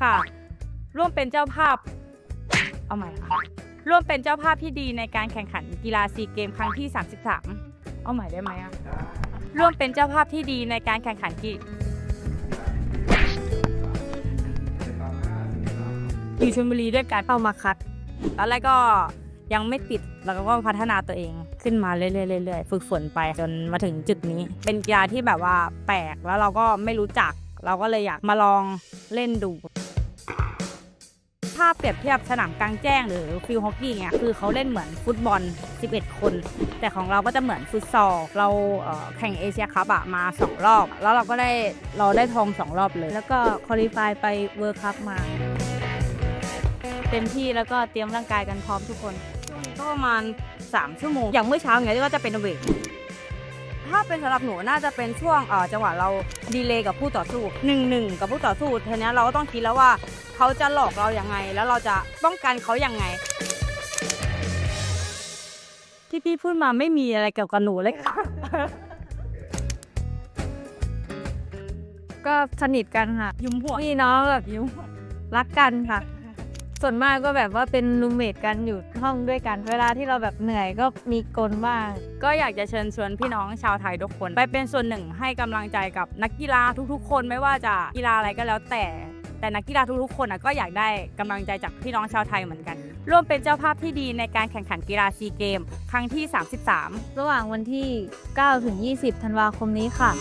ค่ะ ร่วมเป็นเจ้าภาพ เอาใหม่ค่ะ ร่วมเป็นเจ้าภาพที่ดีในการแข่งขันกีฬาซีเกมครั้งที่ 33 เอาใหม่ได้ไหมอะร่วมเป็นเจ้าภาพที่ดีในการแข่งขันกีอยู่ชลบุรีด้วยการเข้ามาคัดแล้วแล้วก็ยังไม่ติดแล้วก็พัฒนาตัวเองขึ้นมาเรื่อยๆเรื่อยๆฝึกฝนไปจนมาถึงจุดนี้ เป็นกีฬาที่แบบว่าแปลกแล้วเราก็ไม่รู้จัก เราก็เลยอยากมาลองเล่นดู ถ้าเปรียบเทียบสนามกลางแจ้งหรือฟิลฮอกกี้เนี่ยคือเขาเล่นเหมือนฟุตบอล 11 คน แต่ของเราก็จะเหมือนฟุตซอลเราเแข่งเอเชียคัพอะมา 2 รอบ แล้วเราก็ได้เราได้ทอง 2 รอบเลย แล้วก็คอลี่ฟายไปเวิร์คัพมา เต็มที่แล้วก็เตรียมร่างกายกันพร้อมทุกคนก็ประมาณ 3 ชั่วโมง อย่างเมื่อเช้าเงี้ยก็จะเป็นเวท ถ้าเป็นสำหรับหนูน่าจะเป็นช่วงเอ่อจังหวะเราดีเลย์กับผู้ต่อสู้หนึ่งหนึ่งกับผู้ต่อสู้ทีเนี้ยเราก็ต้องคิดแล้วว่าเขาจะหลอกเราอย่างไง แล้วเราจะป้องกันเขาอย่างไง ที่พี่พูดมาไม่มีอะไรเกี่ยวกับหนูเลยค่ะก็สนิทกันค่ะ ยุมหัวพี่น้องแบบยุมรักกันค่ะ ส่วนมากก็แบบว่าเป็นรูมเมทกันอยู่ห้องด้วยกันเวลาที่เราแบบเหนื่อยก็มีกลบ้าง ก็อยากจะเชิญชวนพี่น้องชาวไทยทุกคน ไปเป็นส่วนหนึ่งให้กำลังใจกับนักกีฬาทุกๆ คนไม่ว่าจะกีฬาอะไรก็แล้วแต่แต่นักกีฬาทุกๆคนน่ะก็อยากได้กำลังใจจากพี่น้องชาวไทยเหมือนกัน ร่วมเป็นเจ้าภาพที่ดีในการแข่งขันกีฬาซีเกม ครั้งที่ 33 ระหว่างวันที่ 9 ถึง 20 ธันวาคมนี้ค่ะ